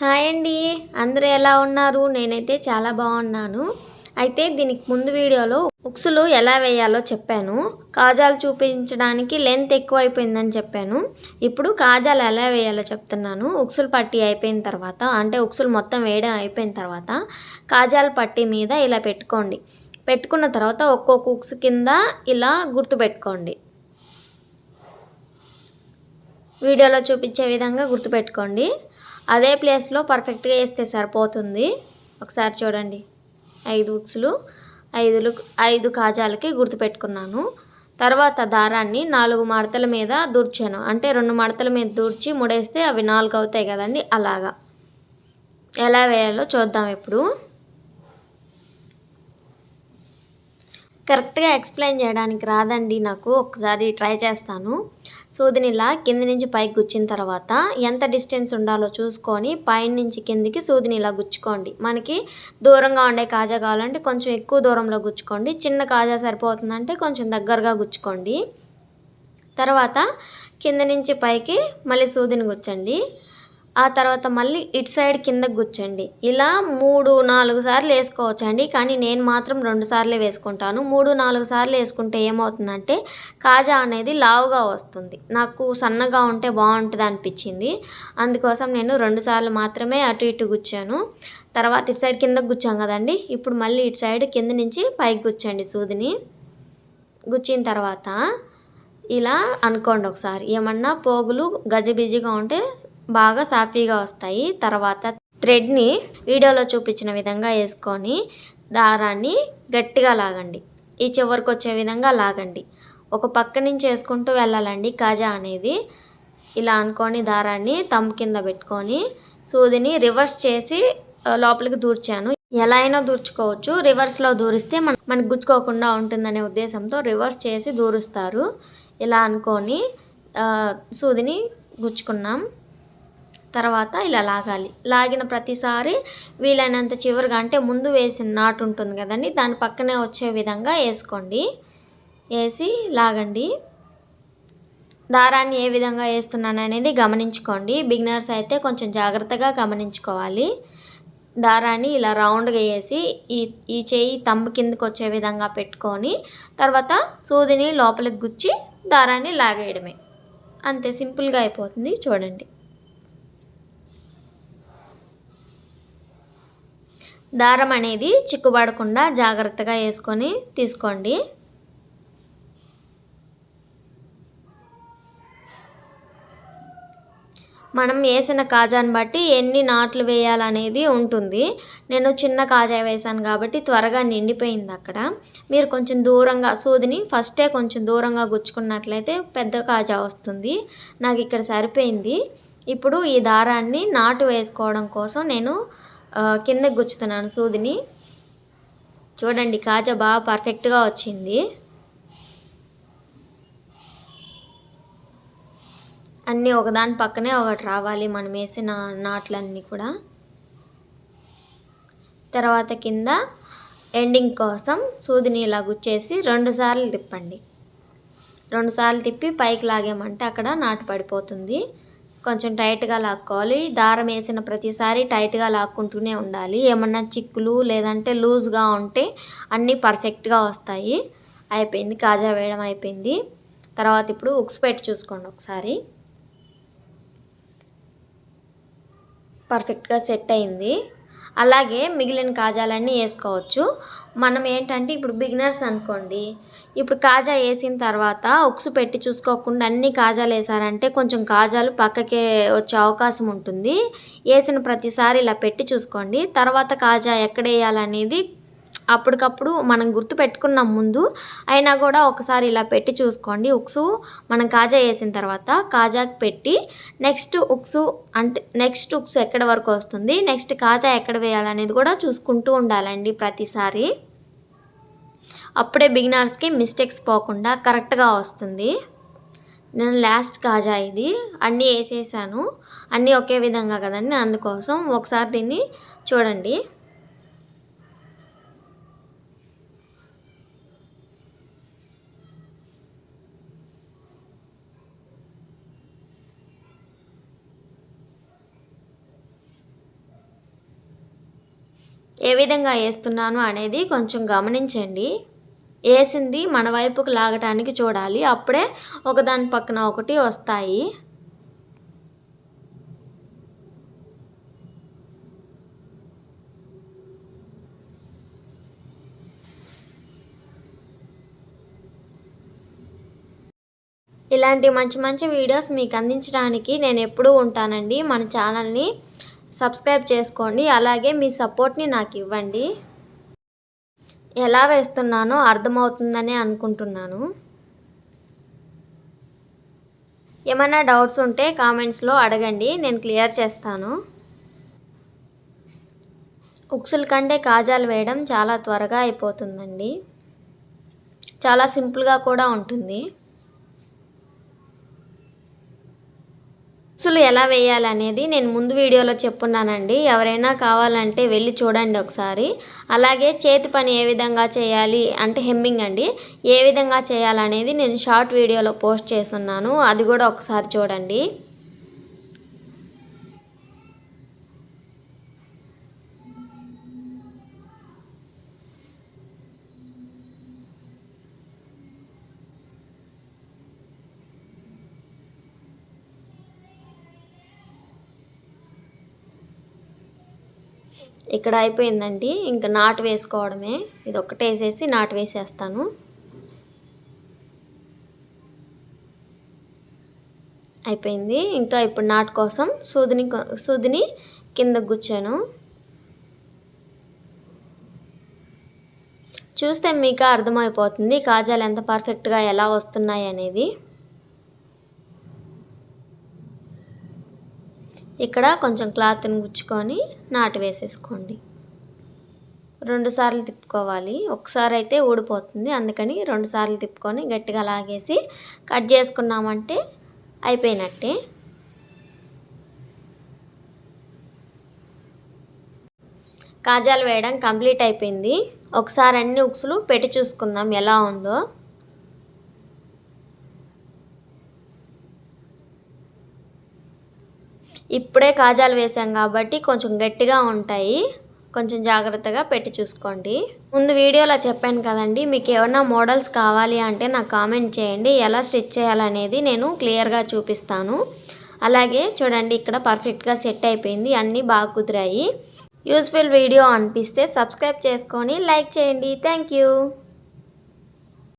Hi అండి. అందరూ ఎలా ఉన్నారు? నేనైతే చాలా బాగున్నాను. అయితే దీనికి ముందు వీడియోలో ఉక్సులు ఎలా వేయాలో చెప్పాను. కాజాలు చూపించడానికి లెంత్ ఎక్కువ అయిపోయిందని చెప్పాను. ఇప్పుడు కాజాలు ఎలా వేయాలో చెప్తున్నాను. ఉక్సులు పట్టి అయిపోయిన తర్వాత అంటే ఉక్సులు మొత్తం వేయడం అయిపోయిన తర్వాత కాజాల పట్టి మీద ఇలా పెట్టుకోండి. పెట్టుకున్న తర్వాత ఒక్కొక్క ఉక్స్ కింద ఇలా గుర్తు పెట్టుకోండి. వీడియోలో చూపించే విధంగా గుర్తుపెట్టుకోండి అదే ప్లేస్లో పర్ఫెక్ట్గా వేస్తే సరిపోతుంది. ఒకసారి చూడండి. ఐదు ఉక్సులు ఐదులు ఐదు కాజాలకి గుర్తుపెట్టుకున్నాను తర్వాత దారాన్ని నాలుగు మడతల మీద దూర్చాను. అంటే రెండు మడతల మీద దూర్చి ముడేస్తే అవి నాలుగు అవుతాయి కదండి. అలాగా. ఎలా వేయాలో చూద్దాం ఇప్పుడు. కరెక్ట్గా ఎక్స్ప్లెయిన్ చేయడానికి రాదండి నాకు. ఒకసారి ట్రై చేస్తాను. సూదిని ఇలా కింద నుంచి పైకి గుచ్చిన తర్వాత ఎంత డిస్టెన్స్ ఉండాలో చూసుకొని పైన నుంచి కిందికి సూదిని ఇలా గుచ్చుకోండి. మనకి దూరంగా ఉండే కాజా కావాలంటే కొంచెం ఎక్కువ దూరంలో గుచ్చుకోండి. చిన్న కాజా సరిపోతుందంటే కొంచెం దగ్గరగా గుచ్చుకోండి. తర్వాత కింద నుంచి పైకి మళ్ళీ సూదిని గుచ్చండి. ఆ తర్వాత మళ్ళీ ఇటు సైడ్ కిందకు గుచ్చండి. ఇలా మూడు నాలుగు సార్లు వేసుకోవచ్చండి. కానీ నేను మాత్రం రెండు సార్లే వేసుకుంటాను. మూడు నాలుగు సార్లు వేసుకుంటే ఏమవుతుందంటే కాజా అనేది లావుగా వస్తుంది. నాకు సన్నగా ఉంటే బాగుంటుంది అనిపించింది. అందుకోసం నేను రెండు సార్లు మాత్రమే అటు ఇటు గుచ్చాను. తర్వాత ఇటు సైడ్ కిందకు గుచ్చాం కదండి. ఇప్పుడు మళ్ళీ ఇటు సైడ్ కింద నుంచి పైకి గుచ్చండి సూదిని. గుచ్చిన తర్వాత ఇలా అనుకోండి ఒకసారి. ఏమన్నా పోగులు గజిబిజిగా ఉంటే బాగా సాఫీగా వస్తాయి. తర్వాత థ్రెడ్ని వీడియోలో చూపించిన విధంగా వేసుకొని దారాన్ని గట్టిగా లాగండి. ఈ చివరికి వచ్చే విధంగా లాగండి. ఒక పక్క నుంచి వేసుకుంటూ వెళ్ళాలండి. కాజా అనేది ఇలా అనుకొని దారాన్ని తమ్ కింద పెట్టుకొని సూదిని రివర్స్ చేసి లోపలికి దూర్చాను. ఎలా అయినా దూర్చుకోవచ్చు. రివర్స్లో దూరిస్తే మన మనకు గుచ్చుకోకుండా ఉంటుందనే ఉద్దేశంతో రివర్స్ చేసి దూరుస్తారు. ఇలా అనుకొని సూదిని గుచ్చుకున్నాం. తర్వాత ఇలా లాగాలి. లాగిన ప్రతిసారి వీలైనంత చివరిగా అంటే ముందు వేసిన నాటు ఉంటుంది కదండి దాని పక్కనే వచ్చే విధంగా వేసుకోండి. వేసి లాగండి. దారాన్ని ఏ విధంగా వేస్తున్నాను అనేది గమనించుకోండి. బిగినర్స్ అయితే కొంచెం జాగ్రత్తగా గమనించుకోవాలి. దారాన్ని ఇలా రౌండ్గా వేసి ఈ ఈ చేయి తంబు కిందకి వచ్చే విధంగా పెట్టుకొని తర్వాత సూదిని లోపలికి గుచ్చి దారాన్ని లాగేయడమే. అంతే సింపుల్గా అయిపోతుంది చూడండి. దారం అనేది చిక్కుబడకుండా జాగ్రత్తగా వేసుకొని తీసుకోండి. మనం వేసిన కాజాని బట్టి ఎన్ని నాట్లు వేయాలనేది ఉంటుంది. నేను చిన్న కాజా వేసాను కాబట్టి త్వరగా నిండిపోయింది అక్కడ. మీరు కొంచెం దూరంగా సూదిని ఫస్టే కొంచెం దూరంగా గుచ్చుకున్నట్లయితే పెద్ద కాజా వస్తుంది. నాకు ఇక్కడ సరిపోయింది. ఇప్పుడు ఈ దారాన్ని నాటు వేసుకోవడం కోసం నేను కిందకి గుచ్చుతున్నాను సూదిని. చూడండి కాజా బాగా పర్ఫెక్ట్గా వచ్చింది. అన్నీ ఒకదాని పక్కనే ఒకటి రావాలి మనం వేసిన నాట్లన్నీ కూడా. తర్వాత కింద ఎండింగ్ కోసం సూదిని ఇలా గుచ్చేసి రెండుసార్లు తిప్పండి. రెండుసార్లు తిప్పి పైకి లాగామంటే అక్కడ నాటు పడిపోతుంది. కొంచెం టైట్గా లాక్కోవాలి. దారం వేసిన ప్రతిసారి టైట్గా లాక్కుంటూనే ఉండాలి. ఏమన్నా చిక్కులు లేదంటే లూజ్గా ఉంటే అన్నీ పర్ఫెక్ట్గా వస్తాయి. అయిపోయింది. కాజా వేయడం అయిపోయింది. తర్వాత ఇప్పుడు ఉక్స్ పెట్టి చూసుకోండి ఒకసారి. పర్ఫెక్ట్గా సెట్ అయింది. అలాగే మిగిలిన కాజాలన్నీ వేసుకోవచ్చు. మనం ఏంటంటే ఇప్పుడు బిగినర్స్ అనుకోండి ఇప్పుడు కాజా వేసిన తర్వాత ఉక్సు పెట్టి చూసుకోకుండా అన్ని కాజాలు వేసారంటే కొంచెం కాజాలు పక్కకే వచ్చే అవకాశం ఉంటుంది. వేసిన ప్రతిసారి ఇలా పెట్టి చూసుకోండి. తర్వాత కాజా ఎక్కడ వేయాలనేది అప్పటికప్పుడు మనం గుర్తు పెట్టుకున్నాం ముందు. అయినా కూడా ఒకసారి ఇలా పెట్టి చూసుకోండి. ఉక్సు మనం కాజా వేసిన తర్వాత కాజాకి పెట్టి నెక్స్ట్ ఉక్సు అంటే నెక్స్ట్ ఉక్సు ఎక్కడ వరకు వస్తుంది? నెక్స్ట్ కాజా ఎక్కడ వేయాలనేది కూడా చూసుకుంటూ ఉండాలండి ప్రతిసారి. అప్పుడే బిగినర్స్కి మిస్టేక్స్ పోకుండా కరెక్ట్గా వస్తుంది. నేను లాస్ట్ కాజా ఇది. అన్నీ వేసేసాను. అన్నీ ఒకే విధంగా కదండి. అందుకోసం ఒకసారి దీన్ని చూడండి. ఏ విధంగా వేస్తున్నాను అనేది కొంచెం గమనించండి. వేసింది మన వైపుకు లాగటానికి చూడాలి. అప్పుడే ఒకదాని పక్కన ఒకటి వస్తాయి. ఇలాంటి మంచి మంచి వీడియోస్ మీకు అందించడానికి నేను ఎప్పుడూ ఉంటానండి. మన ఛానల్ని సబ్స్క్రైబ్ చేసుకోండి. అలాగే మీ సపోర్ట్ని నాకు ఇవ్వండి. ఎలా వేస్తున్నానో అర్థమవుతుందని అనుకుంటున్నాను. ఏమైనా డౌట్స్ ఉంటే కామెంట్స్లో అడగండి నేను క్లియర్ చేస్తాను. ఉక్సుల కంటే కాజాలు వేయడం చాలా త్వరగా అయిపోతుందండి. చాలా సింపుల్గా కూడా ఉంటుంది. ఉక్సులు ఎలా వేయాలనేది నేను ముందు వీడియోలో చెప్పున్నానండి. ఎవరైనా కావాలంటే వెళ్ళి చూడండి ఒకసారి. అలాగే చేతి పని ఏ విధంగా చేయాలి అంటే హెమ్మింగ్ అండి. ఏ విధంగా చేయాలనేది నేను షార్ట్ వీడియోలో పోస్ట్ చేస్తున్నాను. అది కూడా ఒకసారి చూడండి. ఇక్కడ అయిపోయిందండి. ఇంకా నాటు వేసుకోవడమే. ఇది ఒక్కటే వేసేసి నాటు వేసేస్తాను. అయిపోయింది. ఇంకా ఇప్పుడు నాటు కోసం సూదిని సూదిని కింద గుచ్చాను. చూస్తే మీకు అర్థమైపోతుంది. కాజాలు ఎంత పర్ఫెక్ట్గా ఎలా వస్తున్నాయి అనేది ఇక్కడ కొంచెం క్లాత్ని గుచ్చుకొని నాటు వేసేసుకోండి. రెండుసార్లు తిప్పుకోవాలి. ఒకసారి అయితే ఊడిపోతుంది. అందుకని రెండుసార్లు తిప్పుకొని గట్టిగా లాగేసి కట్ చేసుకున్నామంటే అయిపోయినట్టే. కాజాలు వేయడం కంప్లీట్ అయిపోయింది. ఒకసారి అన్ని ఉక్సులు పెట్టి చూసుకుందాం ఎలా ఉందో. ఇప్పుడే కాజాలు వేసాం కాబట్టి కొంచెం గట్టిగా ఉంటాయి. కొంచెం జాగ్రత్తగా పెట్టి చూసుకోండి. ముందు వీడియోలో చెప్పాను కదండి మీకు ఏమన్నా మోడల్స్ కావాలి అంటే నాకు కామెంట్ చేయండి. ఎలా స్టిచ్ చేయాలనేది నేను క్లియర్గా చూపిస్తాను. అలాగే చూడండి ఇక్కడ పర్ఫెక్ట్గా సెట్ అయిపోయింది. అన్నీ బాగా కుదిరాయి. యూస్ఫుల్ వీడియో అనిపిస్తే సబ్స్క్రైబ్ చేసుకొని లైక్ చేయండి. Thank you.